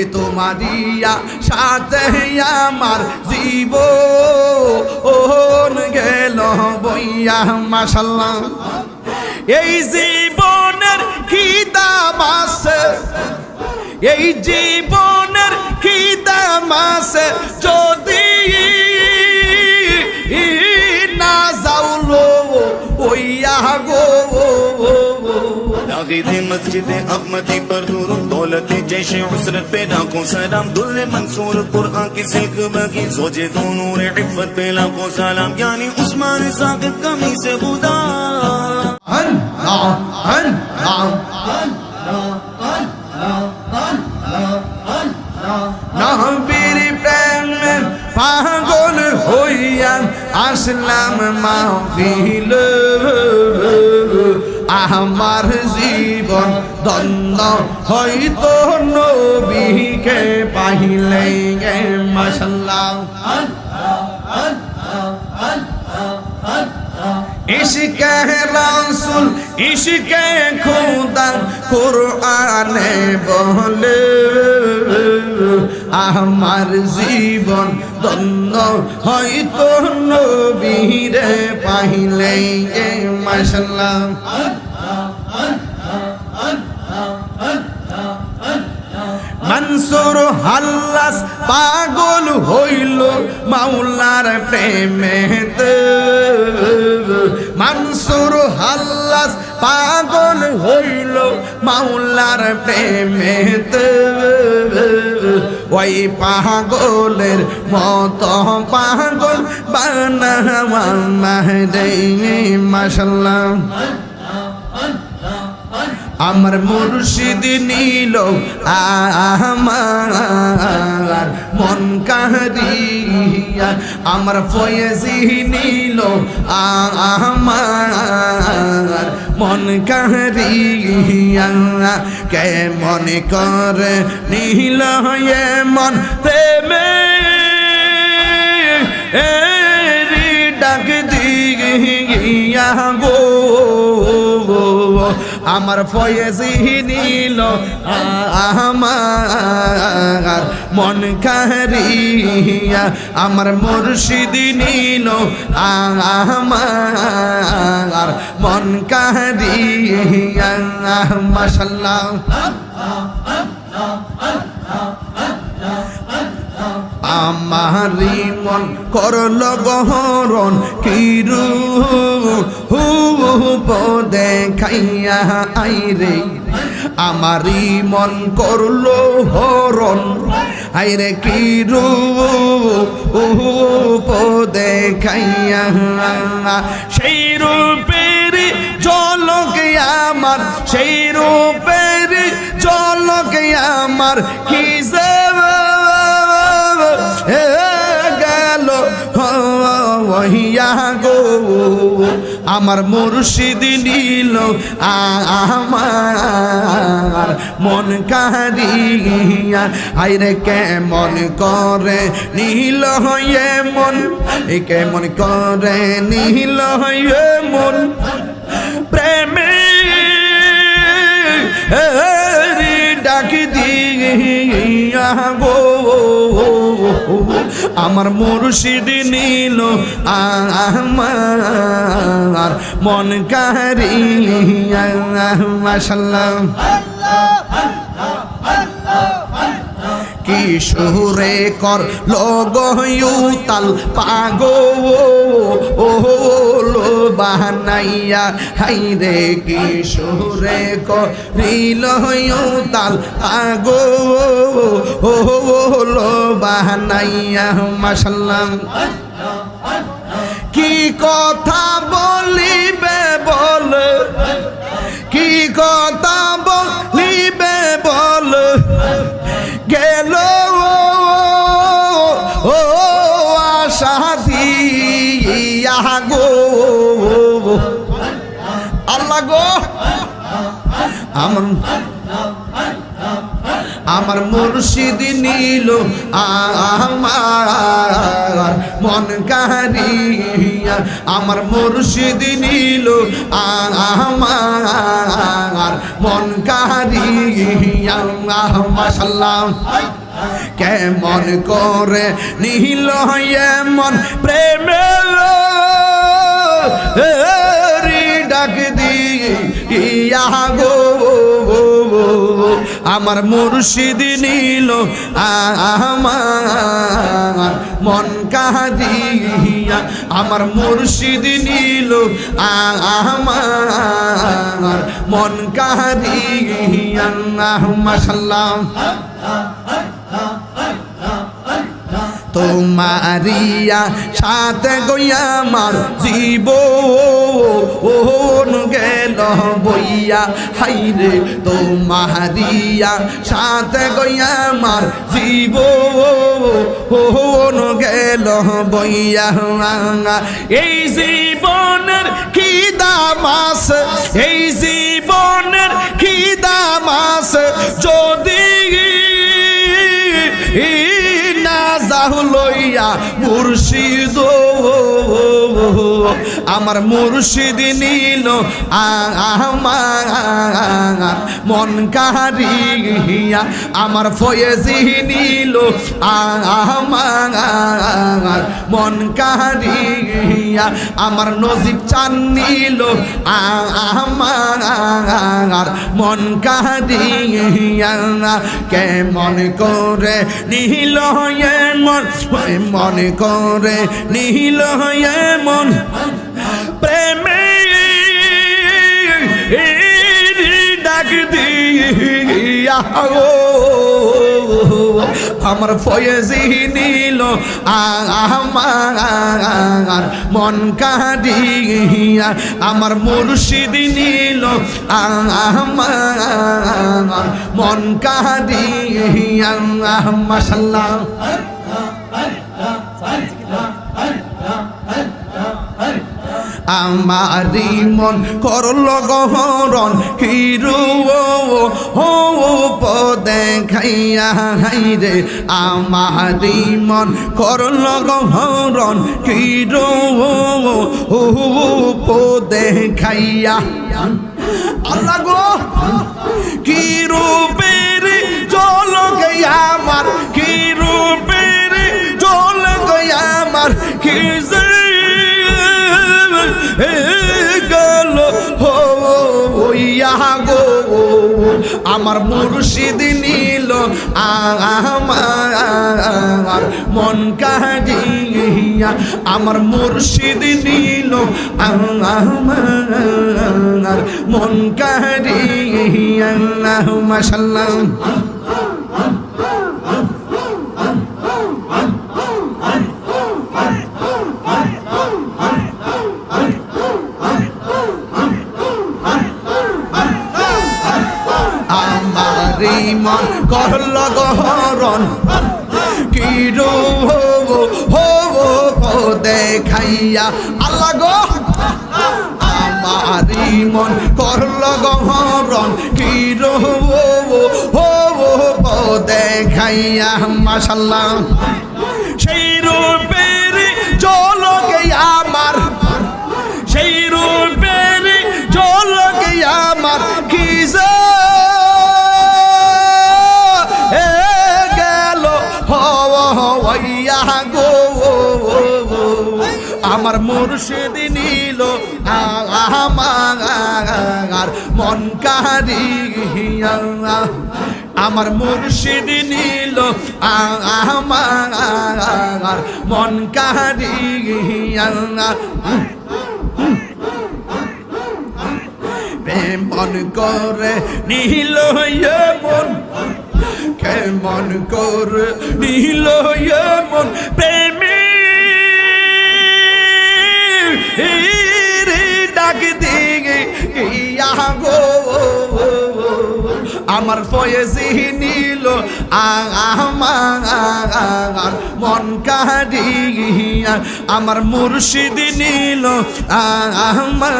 এ তোমারিয়া সাথে আমার জীব। ওন গেল বইয়া, মাশাল্লাহ। এই জীবনের কি দাম এই জীবনের কি দাম যদি না যাওলো ওইয়া গো। नागेदे मस्जिद अहमदी पर दूर दौलत जैसे उसरत पे लाखों सलाम दुल्ले मंसूर, कुरान की सिल्क बगी सोचे तो नूर हिफत पे लाखों सलाम, यानी उस्मान साकिब कमी से बुदा हन ना हन ना हन ना हन ना আমার জীবন দন্দ হয়তো নবীকে পাইলে মাসাল্লাহ ইশকে রাসুল ইশকে খুদা কোরআনে বলে। আমার জীবন দন্দ হয়তো নবীরে পাইলে মাসাল্লাহ মনসুর হাল্লাস পাগল হইল মাওলার প্রেমেতে। মনসুর হাল্লাস পাগল হইল মাওলার প্রেমেতে। ওই পাগলের মত পাগল মাসাল্লাহ আমার মুর্শিদ নীল আমার মন কাহারিয়া, আমার ফয়েজি নীল আমার মন কাহিয়া কে মনে করে নীল হয়ে মন প্রেমে? এ ডাক দিয়া গো আমার ফয়েজি নিল আমার মন কারিয়া আমার মুর্শিদ নিল আমার মন কারিয়া মাসাল্লাহ আমারি মন করল গহরণ, কিরু হু দেখাইয়া আইরে। আমারি মন করল হরণ, আইরে কিরু দেখাইয়া সেই রূপের জলকে আমার, সেই রূপের জলকে আমার, কি গেল আমার মুর্শিদ নীল আমার মন কারিয়া আইরে কেমন করে নীল হয়ে মন, এ কেমন করে নীল হয়ে মন। প্রেমে ডাক দিয়া গো। আমার মুর্শিদ নীল আমার মন কারিয়া মাসাল্লাহ কিশোরে কর লগয়ুতাল পাগো ও লো বাহানাইয়া হাইরে কিশোরে করিল তাল আগো ও লো বাহানাইয়া কি কথা বলিবে বল? কি কথা বলিবে বল? গেল ও আশা দিয়া গো। আল্লাহ গো আমার আমার মুর্শিদ নীল, আমার মন কারিয়া আমার মুর্শিদ নীল, আমার মন কারিয়া মাশাল্লাহ কেমন করে নীল এমন প্রেমের আমার মুর্শিদ নীল আমার মন কাহিয়া আমার মুর্শিদ নীল আমার মন কাহিয়া মাসাল্লাহ তোমারিয়া সাথে গইয়া আমার জীব। গেল বইয়া, হাইরে তোমারিয়া সাথে গইয়া আমার জীব। গেল বইয়া এই জীবনের দাম আছে? এই জীবনের দাম আছে? যদি যাহু লইয়া মুর্শিদ আমার মুর্শিদ নীল আমার মন কাহারিয়া আমার ফয়েজি নীল আমার মন কাহারিয়া আমার নজিব চান নীল আমার মন কাহারিয়া কেমন করে নীল মন? মন করে নীল মন? প্রেমে ডাক দিয়া গো আমার ফয়েজি নিল আমার মন কাঁদিয়া আমার মুর্শিদ নিল আমার মন কাঁদিয়া মাসাল্লাহ আমারি মন করল গহরণ, হিরু হো পদে খাইয়া হাইরে আমারি মন করল গহরণ, হিরু হো পদে খাইয়া আল্লাহ গো! কি রূপের জল গয়া আমার কি রূপের জল গয়া আমার কি গেল হইয়া গো। আমার মুর্শিদ নীল আমার মন কাহিয়া আমার মুর্শিদ নীল আমার মন কাহিয়া মাসাল্লাহ আমারি মন করল গহরণ। কি রো হব দেখাইয়া আল্লাহ গো আমারি মন করল গহরণ। কি রো হব দেখাইয়া মাশাল্লাহ। মুর্শিদ নীল আমার মন কারিয়া আমার মুর্শিদ নীল আমার মন কারিয়া মন করে নীল মন, কেমন করে নীল মন, প্রেমী ডাক দিগে গো, আমার ফয়েজি নিল আমার মন কাড়িয়া আমার মুর্শিদ নিল আমার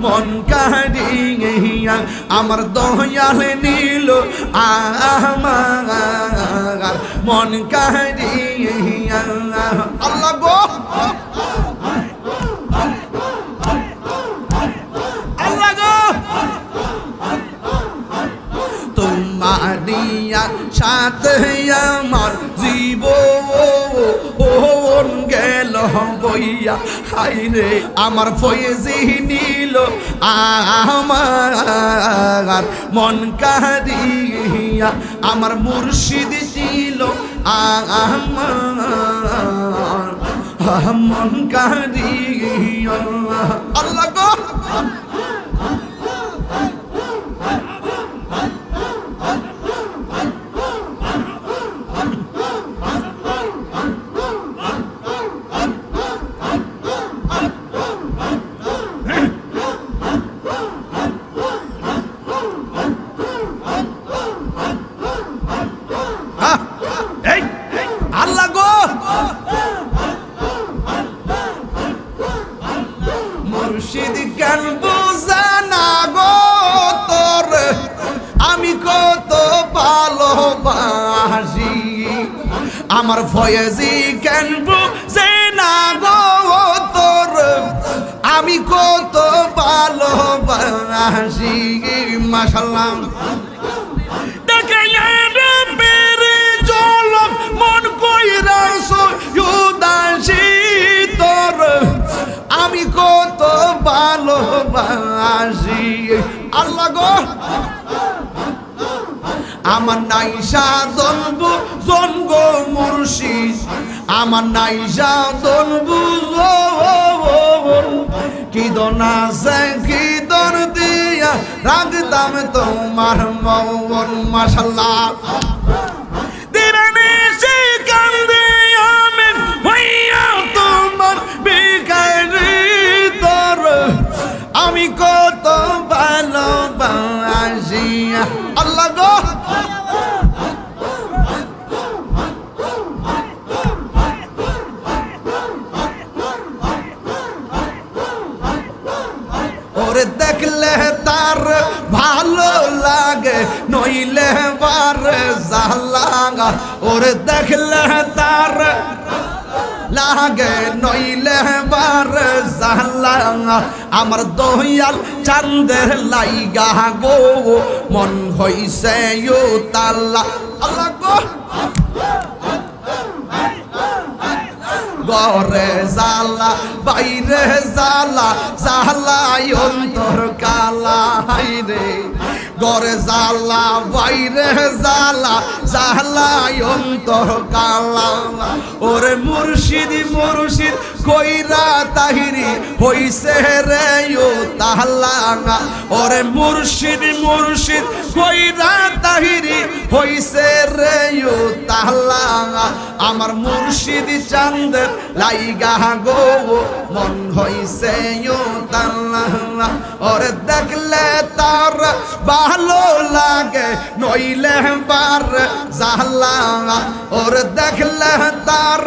মন কাড়িয়া আমার দয়াল নিল আমার মন কাড়িয়া আল্লাহ গো তোমারিয়া সাথে আমার জীব গেল বইয়া হাইরে। আমার ফয়েজি নিল আমার মন কারিয়া আমার মুর্শিদ ছিল আমার মন কারিয়া আল্লাহ আমি কত ভালোবাসি মাসাল্লাহ দেখে বেড়ে জলম মন কইরা উদাসী তোর। আমি কত ভালোবাসি, আল্লাহ গো। আমার নাইসা দনবু জনগ মুর্শিদ। আমার নাইসা দনবু কি দন আছে, কি দন দিয়া রাখতাম তোমার মন তোর আমি কত ভালোবাসি আল্লাহ ওরে দেখলে তার ভালো লাগে, নইলে বার জালাঙ্গা ওরে দেখলে তার লাগে, নইলে বার জালাঙ্গা আমার দহিয়াল চান্দের লাইগা গো, মন হইছে ইউ তাল্লা। আল্লাহ গো। গরে জালা বাইরে জালা জালা অন্তর কালা হাইরে গরে জালা বাইরে জালা জালা অন্তর কালা ওরে মুর্শিদ মুর্শিদ, কইরা তাহিরি, হইছে রে ও তাহলাঙ্গা ওরে মুর্শিদ মুর্শিদ, কইরা তাহিরি, হইছে রে ও তাহলাঙ্গা আমার মুর্শিদ চান্দের লাইগা গো, মন হইছে ও তাহলাঙ্গা ওরে দেখলে তার ভালো লাগে। নইলে বার জাহলাঙ্গা ওরে দেখলে তার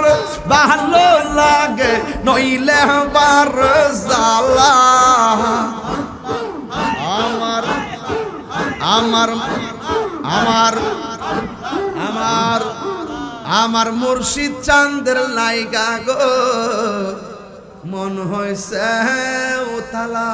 ভালো লাগে। নইলে বার জালা আমার আমার আমার আমার আমার মুর্শিদ চান্দের লাইগা গো। মন হয়েছে ও তালা